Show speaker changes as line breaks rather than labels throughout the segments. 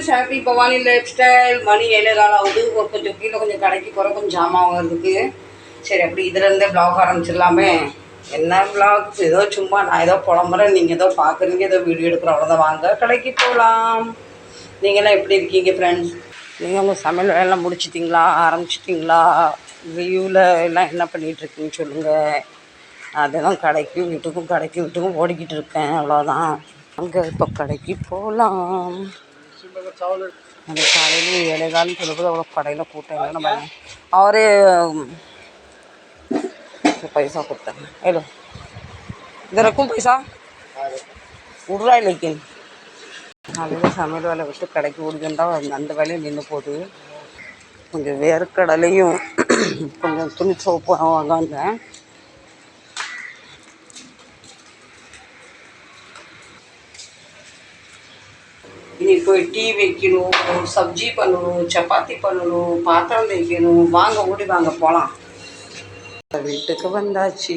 Friends happy Bhavani lifestyle மணி ஏழு காலம் ஆகுது. ஒரு கொஞ்சம் கீழே கொஞ்சம் கடைக்கு போகிற கொஞ்சம் ஜாமான் வாங்குறதுக்கு சரி அப்படி இதுலேருந்தே ப்ளாக் ஆரம்பிச்சிடலாமே. என்ன ப்ளாக் ஏதோ சும்மா நான் ஏதோ புலம்புறேன். நீங்கள் ஏதோ பார்க்குறீங்க ஏதோ வீடியோ எடுக்கிறோம். அவ்வளோதான் வாங்க கடைக்கு போகலாம் நீங்களாம் எப்படி இருக்கீங்க ஃப்ரெண்ட்ஸ் நீங்கள் உங்கள் சமையல் வேலை முடிச்சிட்டிங்களா? ஆரம்பிச்சிட்டிங்களா? லீவில் எல்லாம் என்ன பண்ணிகிட்ருக்கீங்கன்னு சொல்லுங்கள் அதெல்லாம் கடைக்கு வீட்டுக்கும் கடைக்கு வீட்டுக்கும் ஓடிக்கிட்டு இருக்கேன். அவ்வளோதான் அங்கே இப்போ கடைக்கு போகலாம் அந்த காலையில் ஏழை காலம் சொல்லும்போது அவ்வளோ கடையில் கூட்டம் இல்லை நம்ம அவரே பைசா கொடுத்தாங்க. ஹலோ. இது இருக்கும் பைசா? விட்றா இல்லைக்கு காலையில் சமையல் வேலை விட்டு கடைக்கு ஓடிக்கின்றா அந்த வேலையும் நின்று போகுது. கொஞ்சம் வேர்க்கடலையும் கொஞ்சம் துணி சோப்பு வாங்க வந்தேன் இனி போய் டீ வைக்கணும் சப்ஜி பண்ணணும் சப்பாத்தி பண்ணணும் பாத்திரம் தைக்கணும் வாங்க ஓடி வாங்க போகலாம் வீட்டுக்கு வந்தாச்சு.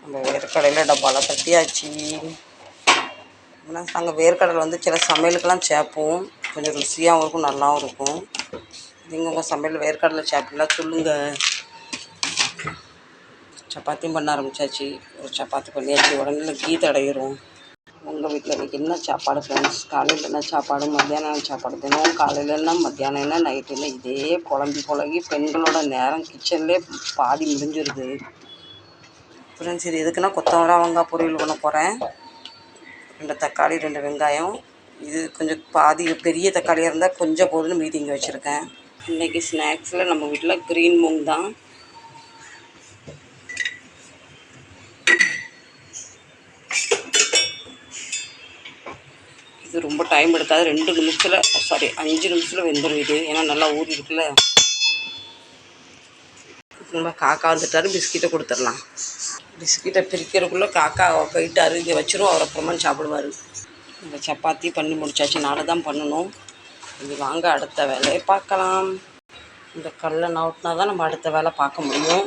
நம்ம வேர்க்கடையில் டப்பாலாம் தட்டியாச்சு. நாங்கள் வேர்க்கடலை வந்து சில சமையலுக்கெல்லாம் சேர்ப்போம். கொஞ்சம் ருசியாகவும் இருக்கும் நல்லாவும் இருக்கும். நீங்கள் உங்கள் சமையல் வேர்க்கடலை சேர்ப்பீங்களா சொல்லுங்கள் சப்பாத்தியும் பண்ண ஆரம்பிச்சாச்சு. ஒரு சப்பாத்தி பண்ணியாச்சு. உடனே கீ தடையிடும் உங்கள் வீட்டில் இன்றைக்கி என்ன சாப்பாடு ஃப்ரெண்ட்ஸ் காலையில் என்ன சாப்பாடு? மத்தியானம் என்ன சாப்பாடு? தினம் காலையில் என்ன மத்தியானம் என்ன நைட்டு என்ன? இதே குழம்பி குழம்பி பெண்களோட நேரம் கிச்சன்லேயே பாதி முடிஞ்சிருது. ஃப்ரெண்ட்ஸ் இது எதுக்குன்னா கொத்தவரா வெங்காய் பொரியல் பண்ண போகிறேன் ரெண்டு தக்காளி ரெண்டு வெங்காயம். இது கொஞ்சம் பாதி பெரிய தக்காளியாக இருந்தால் கொஞ்சம் போதுன்னு மீதி இங்கே வச்சுருக்கேன். இன்றைக்கி ஸ்நாக்ஸில் நம்ம வீட்டில் க்ரீன் மூங் தான். இது ரொம்ப டைம் எடுக்காது ரெண்டு நிமிஷத்தில் சாரி அஞ்சு நிமிஷத்தில் வெந்துடும் இது. ஏன்னா நல்லா ஊறி இருக்குல்ல. நம்ம காக்கா வந்துட்டாரு பிஸ்கெட்டை கொடுத்துடலாம். பிஸ்கெட்டை பிரிக்கிறதுக்குள்ளே காக்கா போயிட்டாரு. இங்கே வச்சிரும் அவர் அப்புறமா சாப்பிடுவார். இந்த சப்பாத்தி பண்ணி முடிச்சாச்சு. நாளை தான் பண்ணணும். இது வாங்க அடுத்த வேலையை பார்க்கலாம். இந்த கல்லை நவுட்டினா தான் நம்ம அடுத்த வேலை பார்க்க முடியும்.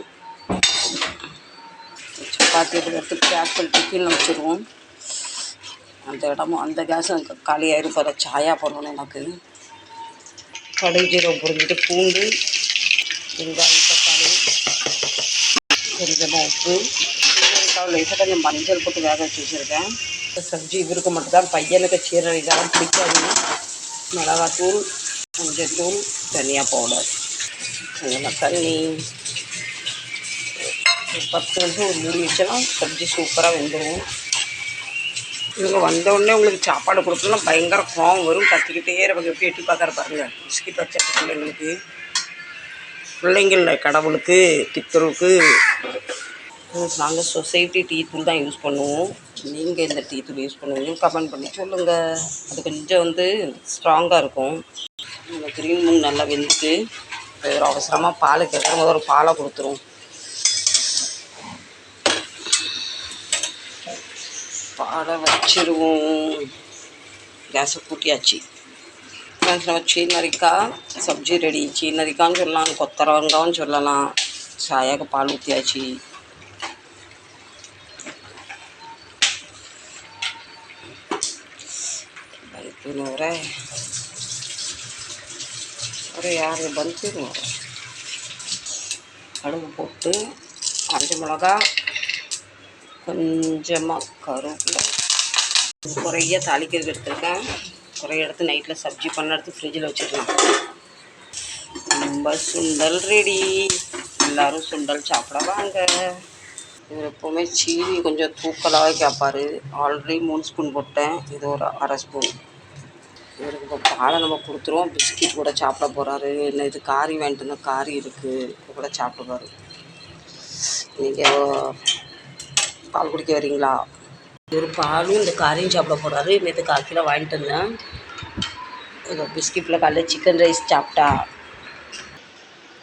சப்பாத்தி எடுத்து பேக் பண்ணிட்டு கீழே வச்சுருவோம். அந்த இடமும் அந்த கேஸும் காலியாயிரும் இப்போ அதை சாயா பண்ணணும் எனக்கு. கடுகு ஜீரம் புரிஞ்சிட்டு பூண்டு வெங்காயம் தக்காளி கொஞ்சமாக உப்பு லைட்டாக லேசாக கொஞ்சம் மஞ்சள் போட்டு வேக வச்சு வச்சுருக்கேன். சப்ஜி இவருக்கு மட்டும்தான் பையனுக்கு சீரக இதெல்லாம் பிடிக்காது. மிளகாத்தூள் மஞ்சத்தூள் தனியா பவுடர் கொஞ்சமாக தண்ணி. பத்து நிமிஷம் ஒரு மூடி வச்சோன்னா சப்ஜி சூப்பராக வெந்துடும் இவங்க வந்தோடனே உங்களுக்கு சாப்பாடு கொடுக்கலாம் பயங்கர கோவம் வரும். கத்திக்கிட்டே இருப்பாங்க. எப்படி எட்டி பார்க்குற பாருங்க. பிஸ்கி பச்சை பிள்ளைங்களுக்கு பிள்ளைங்கள கடவுளுக்கு பித்தருக்கு. நாங்கள் சொசைட்டி டீ தூள் தான் யூஸ் பண்ணுவோம். நீங்கள் இந்த டீ தூள் யூஸ் பண்ணுவீங்க. கமெண்ட் பண்ணி சொல்லுங்கள் அது கொஞ்சம் வந்து ஸ்ட்ராங்காக இருக்கும். இந்த க்ரீன் மூணு நல்லா வெந்துட்டு ஒரு அவசரமாக பால் கேட்குறவங்க ஒரு பாலை கொடுத்துரும். பாட வச்சிருவோம். கேஸை கூட்டியாச்சு. கேஸில் வச்சு நரிக்கா சப்ஜி ரெடி நரிக்கான்னு சொல்லலாம். கொத்தரவங்காவும் சொல்லலாம். சாயாக பால் ஊற்றியாச்சு பல்பு நூறை ஒரு யாரு பல்பு நூறு போட்டு அஞ்சு மிளகா கொஞ்சமாக கருவேப்பிலை. குறைய தாளிக்கிறது எடுத்துருக்கேன். குறைய எடுத்து நைட்டில் சப்ஜி பண்ண எடுத்து ஃப்ரிட்ஜில் வச்சுக்கலாம் ரொம்ப சுண்டல் ரெடி எல்லோரும் சுண்டல் சாப்பிட வாங்க. இவர் எப்போவுமே சீனி கொஞ்சம் தூக்கலாகவே கேட்பார் ஆல்ரெடி மூணு ஸ்பூன் போட்டேன். இது ஒரு அரை ஸ்பூன் இவருக்கு இப்போ பாலை நம்ம கொடுத்துருவோம். பிஸ்கெட் கூட சாப்பிட போகிறாரு இல்லை இது காரி வேண்டாம் காரி இருக்குது இப்போ கூட சாப்பிடுவார். நீங்கள் பால் குடிக்க வரீங்களா? ஒரு பாலும் இந்த காரையும் சாப்பிட போகிறாரு நேற்று கால் கிலோ வாங்கிட்டு வந்தேன். இந்த பிஸ்கிட்டில் காலைல சிக்கன் ரைஸ் சாப்பிட்டா.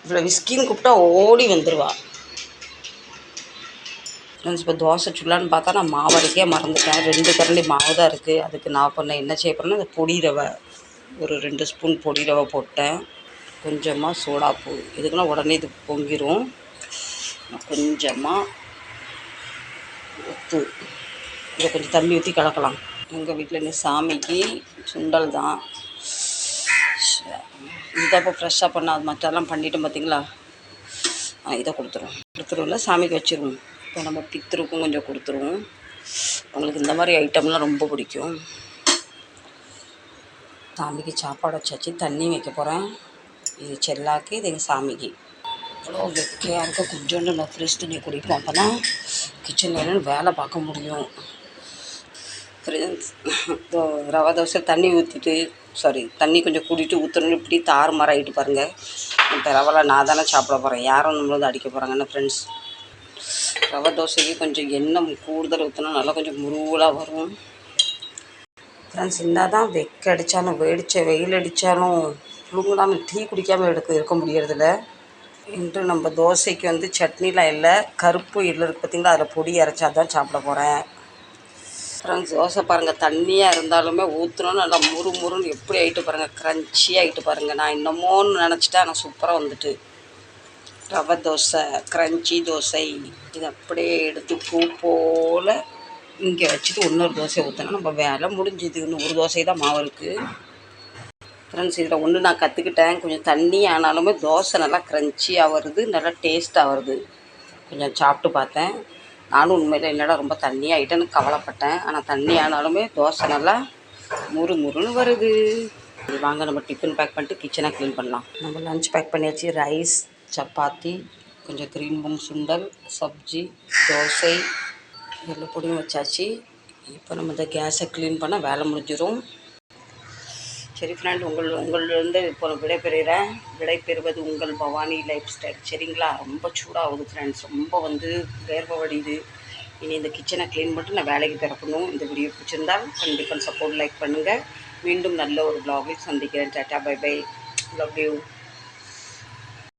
இவ்வளோ விஸ்கின்னு கூப்பிட்டா ஓடி வந்துடுவா இப்போ தோசை சுடலான்னு பார்த்தா நான் மாவடைக்கே மறந்துட்டேன். ரெண்டு கரண்டி மாவு தான் இருக்குது அதுக்கு நான் பண்ண என்ன செய்ய போகிறேன்னா இந்த பொடி ரவை. ஒரு ரெண்டு ஸ்பூன் பொடி ரவை போட்டேன். கொஞ்சமாக சோடாப்பூ இதுக்குன்னா உடனே இது பொங்கிடும் கொஞ்சமாக உப்பு. இதை கொஞ்சம் தண்ணி ஊற்றி கலக்கலாம். எங்கள் வீட்டில் இன்னும் சாமிக்கு சுண்டல் தான். இதை இப்போ ஃப்ரெஷ்ஷாக பண்ண அது மற்றெல்லாம் பண்ணிட்டோம் பார்த்தீங்களா ஆ இதை கொடுத்துருவோம். கொடுத்துருவோம்ல சாமிக்கு வச்சுருவோம். இப்போ நம்ம பித்தருக்கும் கொஞ்சம் கொடுத்துருவோம். உங்களுக்கு இந்த மாதிரி ஐட்டம்லாம் ரொம்ப பிடிக்கும். சாமிக்கு சாப்பாடு வச்சாச்சு தண்ணி வைக்க போகிறேன் இது செல்லாக்கு இது எங்கள் சாமிக்கு. அவ்வளோ வெக்கையாக இருக்க. கொஞ்சோண்டு நான் ஃப்ரெஷ் தண்ணி குடிப்போம் அப்போ தான் கிச்சனில் என்னென்னு வேலை பார்க்க முடியும். ஃப்ரெண்ட்ஸ் இதோ ரவா தோசை தண்ணி ஊற்றிட்டு சாரி தண்ணி கொஞ்சம் கூட்டிட்டு ஊற்றணும் இப்படி தார் மாறாயிட்டு பாருங்கள் இப்போ ரவெல்லாம் நான் தானே சாப்பிட போகிறேன் யாரும் நம்மள வந்து அடிக்க போகிறாங்கன்னு ஃப்ரெண்ட்ஸ் ரவை தோசைக்கு கொஞ்சம் எண்ணெய் கூடுதல் ஊற்றினா நல்லா கொஞ்சம் முருவலாக வரும். ஃப்ரெண்ட்ஸ் என்ன தான் வெக்க அடித்தாலும் வெடிச்ச வெயில் அடித்தாலும் புழுங்கலாமல் டீ குடிக்காமல் எடுக்க இருக்க முடியறதில்ல. இன்று நம்ம தோசைக்கு வந்து சட்னிலாம் இல்லை கருப்பு இல்லை இருக்கு பார்த்தீங்களா அதில் பொடி அரைச்சா தான் சாப்பிட போகிறேன் ஃப்ரெண்ட்ஸ் தோசை பாருங்கள் தண்ணியாக இருந்தாலுமே ஊற்றணும் நல்லா முறு முறுன்னு எப்படி ஆகிட்டு பாருங்கள் க்ரன்ச்சியாக ஆகிட்டு பாருங்கள் நான் இன்னமோன்னு நினச்சிட்டேன் ஆனால் சூப்பராக வந்துட்டு. ரவை தோசை க்ரன்ச்சி தோசை இது அப்படியே எடுத்து பூ போல் இங்கே வச்சுட்டு இன்னொரு தோசை ஊற்றினா நம்ம வேலை முடிஞ்சுது. இன்னும் ஒரு தோசை தான் மாவு இருக்குது ஃப்ரெண்ட்ஸ் இதில் ஒன்று நான் கற்றுக்கிட்டேன் கொஞ்சம் தண்ணி ஆனாலுமே தோசை நல்லா க்ரன்ச்சியாக வருது நல்லா டேஸ்ட்டாக வருது. கொஞ்சம் சாப்பிட்டு பார்த்தேன். நானும் உண்மையில் என்னடா ரொம்ப தண்ணி ஆகிட்டேன்னு கவலைப்பட்டேன். ஆனால் தண்ணி ஆனாலுமே தோசை நல்லா முறு முறுன்னு வருது. வாங்க நம்ம டிஃபன் பேக் பண்ணிட்டு கிச்சனை க்ளீன் பண்ணலாம். நம்ம லஞ்ச் பேக் பண்ணியாச்சு. ரைஸ் சப்பாத்தி கொஞ்சம் க்ரீன் பன் சுண்டல் சப்ஜி தோசை எல்லா பொடியும் வச்சாச்சு. இப்போ நம்ம இந்த கேஸை க்ளீன் பண்ணால் வேலை முடிஞ்சிடும் சரி ஃப்ரெண்ட் உங்கள் உங்களிலிருந்து இப்போ விடைபெறுகிறேன் விடைபெறுவது உங்கள் பவானி லைஃப் ஸ்டைல் சரிங்களா? ரொம்ப சூடாகுது ஃப்ரெண்ட்ஸ் ரொம்ப வந்து வேர்வை வடியுது. இனி இந்த கிச்சனை க்ளீன் பண்ணிட்டு நான் வேலைக்கு திறக்கணும் இந்த வீடியோ பிடிச்சிருந்தால் கண்டிப்பாக சப்போர்ட் லைக் பண்ணுங்கள் மீண்டும் நல்ல ஒரு vlog-இல் சந்திக்கிறேன். Tata bye bye love you